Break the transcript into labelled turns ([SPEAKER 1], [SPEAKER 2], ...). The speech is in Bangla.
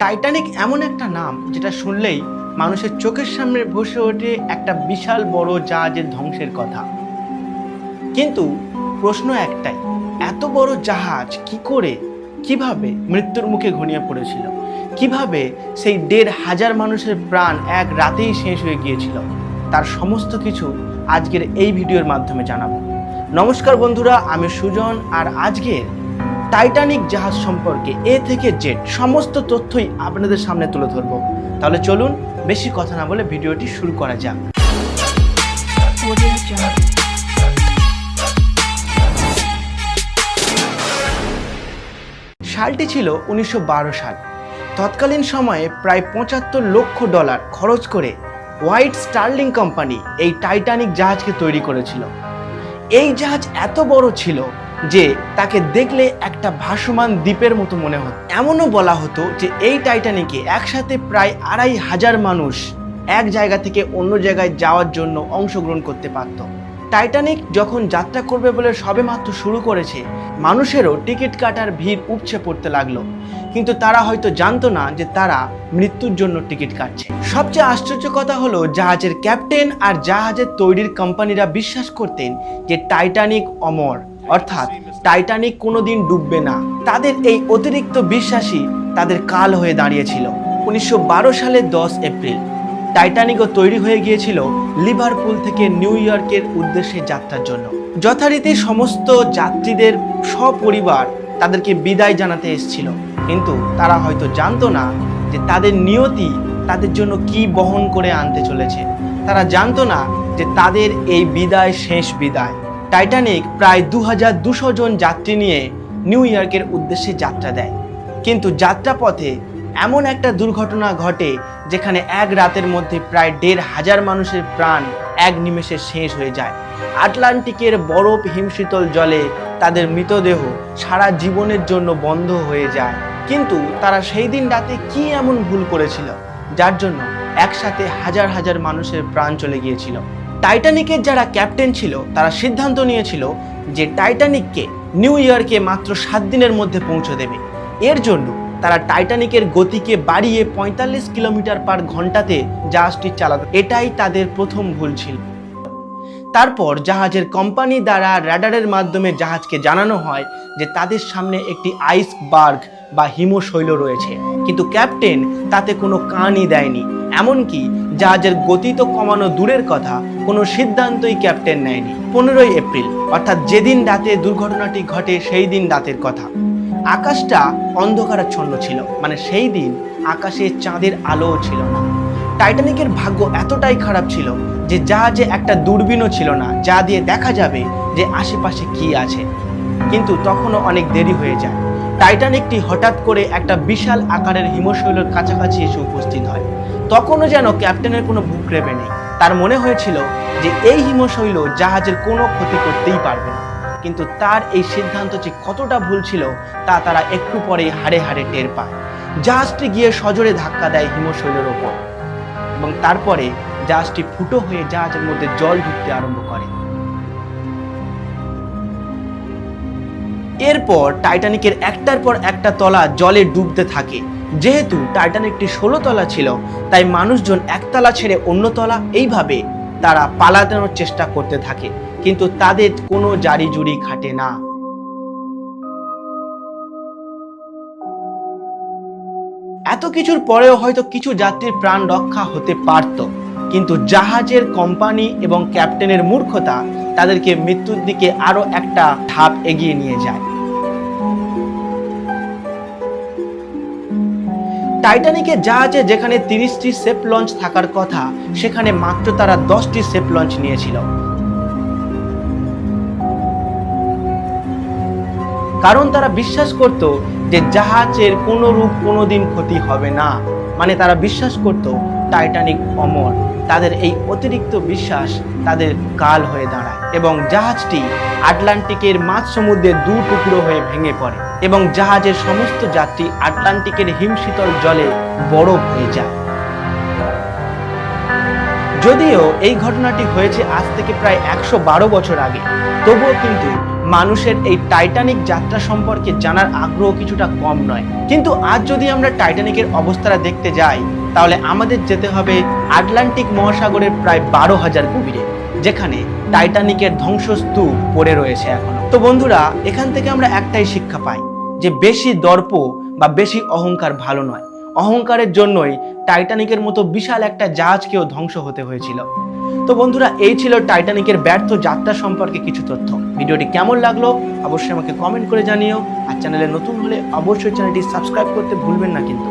[SPEAKER 1] টাইটানিক এমন একটা নাম যেটা শুনলেই মানুষের চোখের সামনে বসে ওঠে একটা বিশাল বড় জাহাজের ধ্বংসের কথা। কিন্তু প্রশ্ন একটাই, এত বড় জাহাজ কি করে, কীভাবে মৃত্যুর মুখে ঘনিয়ে পড়েছিল? কীভাবে সেই দেড় হাজার মানুষের প্রাণ এক রাতেই শেষ হয়ে গিয়েছিল? তার সমস্ত কিছু আজকের এই ভিডিওর মাধ্যমে জানাব। নমস্কার বন্ধুরা, আমি সুজন আর আজকের টাইটানিক জাহাজ সম্পর্কে এ থেকে জেড সমস্ত তথ্যই আপনাদের সামনে তুলে ধরবো। তাহলে চলুন বেশি কথা না বলে ভিডিওটি শুরু করা যাক। সালটি ছিল উনিশশো বারো সাল। তৎকালীন সময়ে প্রায় পঁচাত্তর লক্ষ ডলার খরচ করে হোয়াইট স্টার্লিং কোম্পানি এই টাইটানিক জাহাজকে তৈরি করেছিল। এই জাহাজ এত বড় ছিল যে তাকে দেখলে একটা ভাসমান দ্বীপের মতো মনে হতো। এমনও বলা হতো যে এই টাইটানিকে একসাথে প্রায় আড়াই হাজার মানুষ এক জায়গা থেকে অন্য জায়গায় যাওয়ার জন্য অংশগ্রহণ করতে পারত। টাইটানিক যখন যাত্রা করবে বলে সবেমাত্র শুরু করেছে, মানুষেরও টিকিট কাটার ভিড় উপচে পড়তে লাগল। কিন্তু তারা হয়তো জানতো না যে তারা মৃত্যুর জন্য টিকিট কাটছে। সবচেয়ে আশ্চর্য কথা হলো জাহাজের ক্যাপ্টেন আর জাহাজের তৈরির কোম্পানিরা বিশ্বাস করতেন যে টাইটানিক অমর। অর্থাৎ টাইটানিক কোনোদিন ডুববে না। তাদের এই অতিরিক্ত বিশ্বাসই তাদের কাল হয়ে দাঁড়িয়েছিল। উনিশশো বারো সালের দশ এপ্রিল। টাইটানিকও তৈরি হয়ে গিয়েছিল লিভারপুল থেকে নিউ ইয়র্কের উদ্দেশ্যে যাত্রার জন্য। যথারীতি সমস্ত যাত্রীদের সপরিবার তাদেরকে বিদায় জানাতে এসেছিল। কিন্তু তারা হয়তো জানতো না যে তাদের নিয়তি তাদের জন্য কি বহন করে আনতে চলেছে। তারা জানতো না যে তাদের এই বিদায় শেষ বিদায়। টাইটানিক প্রায় দু হাজার দুশো জন যাত্রী নিয়ে নিউ ইয়র্কের উদ্দেশ্যে যাত্রা দেয়। কিন্তু যাত্রাপথে এমন একটা দুর্ঘটনা ঘটে যেখানে এক রাতের মধ্যে প্রায় দেড় হাজার মানুষের প্রাণ এক নিমেষে শেষ হয়ে যায়। আটলান্টিকের বরফ হিমশীতল জলে তাদের মৃতদেহ সারা জীবনের জন্য বন্ধ হয়ে যায়। কিন্তু তারা সেই দিন রাতে কি এমন ভুল করেছিল, যার জন্য একসাথে হাজার হাজার মানুষের প্রাণ চলে গিয়েছিল? টাইটানিকের যারা ক্যাপ্টেন ছিল, তারা সিদ্ধান্ত নিয়েছিল যে টাইটানিককে নিউ ইয়র্কে মাত্র সাত দিনের মধ্যে পৌঁছে দেবে। এর জন্য তারা টাইটানিকের গতিকে বাড়িয়ে পঁয়তাল্লিশ কিলোমিটার পার ঘন্টাতে জাহাজটি চালাতো। এটাই তাদের প্রথম ভুল ছিল। তারপর জাহাজের কোম্পানি দ্বারা র্যাডারের মাধ্যমে জাহাজকে জানানো হয় যে তাদের সামনে একটি আইসবার্গ বা হিমশৈল রয়েছে। কিন্তু ক্যাপ্টেন তাতে কোনো কানই দেয়নি। এমনকি জাহাজের গতি তো কমানো দূরের কথা, কোনো সিদ্ধান্তই ক্যাপ্টেন নেয়নি। পনেরোই এপ্রিল, অর্থাৎ যেদিন রাতে দুর্ঘটনাটি ঘটে সেই দিন রাতের কথা। আকাশটা অন্ধকারাচ্ছন্ন ছিল মানে সেই দিন আকাশে চাঁদের আলোও ছিল না। টাইটানিকের ভাগ্য এতটাই খারাপ ছিল যে জাহাজে একটা দূরবীনও ছিল না, যা দিয়ে দেখা যাবে যে আশেপাশে কি আছে। কিন্তু তখনও অনেক দেরি হয়ে যায়। টাইটানিকটি হঠাৎ করে একটা বিশাল আকারের হিমশৈলের কাছাকাছি এসে উপস্থিত হয়। তখনও যেন ক্যাপ্টেনের কোনো বুক রেবে নেই। তার মনে হয়েছিল যে এই হিমশৈল জাহাজের কোনো ক্ষতি করতেই পারবে না। কিন্তু তার এই সিদ্ধান্ত যে কতটা ভুল ছিল, তা তারা একটু পরেই হাড়ে হাড়ে টের পায়। জাহাজটি গিয়ে সজোরে ধাক্কা দেয় হিমশৈলের ওপর। এবং তারপরে জাহাজটি ফুটো হয়ে জাহাজের মধ্যে জল ঢুকতে আরম্ভ করে। এরপর টাইটানিকের একটার পর একটা তলা জলে ডুবতে থাকে। যেহেতু টাইটানিকটি ষোলো তলা ছিল, তাই মানুষজন একতলা ছেড়ে অন্য তলা এইভাবে তারা পালানোর চেষ্টা করতে থাকে। কিন্তু তাদের কোনো জারি জুরি খাটে না। এত কিছুর পরেও হয়তো কিছু যাত্রীর প্রাণ রক্ষা হতে পারত। কিন্তু জাহাজের কোম্পানি এবং ক্যাপ্টেনের মূর্খতা তাদেরকে মৃত্যুর দিকে আরও একটা ধাপ এগিয়ে নিয়ে যায়। টাইটানিকের জাহাজে যেখানে তিরিশটি সেফ লঞ্চ থাকার কথা, সেখানে মাত্র তারা দশটি সেফ লঞ্চ নিয়েছিল। কারণ তারা বিশ্বাস করত যে জাহাজের কোনো রূপ কোনোদিন ক্ষতি হবে না। মানে তারা বিশ্বাস করত টাইটানিক অমর। তাদের এই অতিরিক্ত বিশ্বাস তাদের কাল হয়ে দাঁড়ায় এবং জাহাজটি আটলান্টিকের মাঝ সমুদ্রে দু টুকরো হয়ে ভেঙে পড়ে এবং জাহাজের সমস্ত যাত্রী আটলান্টিকের হিমশীতল জলে বরফ হয়ে যায়। যদিও এই ঘটনাটি হয়েছে আজ থেকে প্রায় একশো বারো বছর আগে, তবুও কিন্তু মানুষের এই টাইটানিক যাত্রা সম্পর্কে জানার আগ্রহ কিছুটা কম নয়। কিন্তু আজ যদি আমরা টাইটানিকের অবস্থাটা দেখতে যাই, তাহলে আমাদের যেতে হবে আটলান্টিক মহাসাগরের প্রায় বারো হাজার গভীরে, যেখানে টাইটানিকের ধ্বংসস্তূপ পড়ে রয়েছে এখনও। তো বন্ধুরা, এখান থেকে আমরা একটাই শিক্ষা পাই যে বেশি দর্প বা বেশি অহংকার ভালো নয়। অহংকারের জন্যই টাইটানিকের মতো বিশাল একটা জাহাজকেও ধ্বংস হতে হয়েছিল। তো বন্ধুরা, এই ছিল টাইটানিকের ব্যর্থ যাত্রা সম্পর্কে কিছু তথ্য। ভিডিওটি কেমন লাগল অবশ্যই আমাকে কমেন্ট করে জানিও। আর চ্যানেলে নতুন হলে অবশ্যই চ্যানেলটি সাবস্ক্রাইব করতে ভুলবেন না কিন্তু।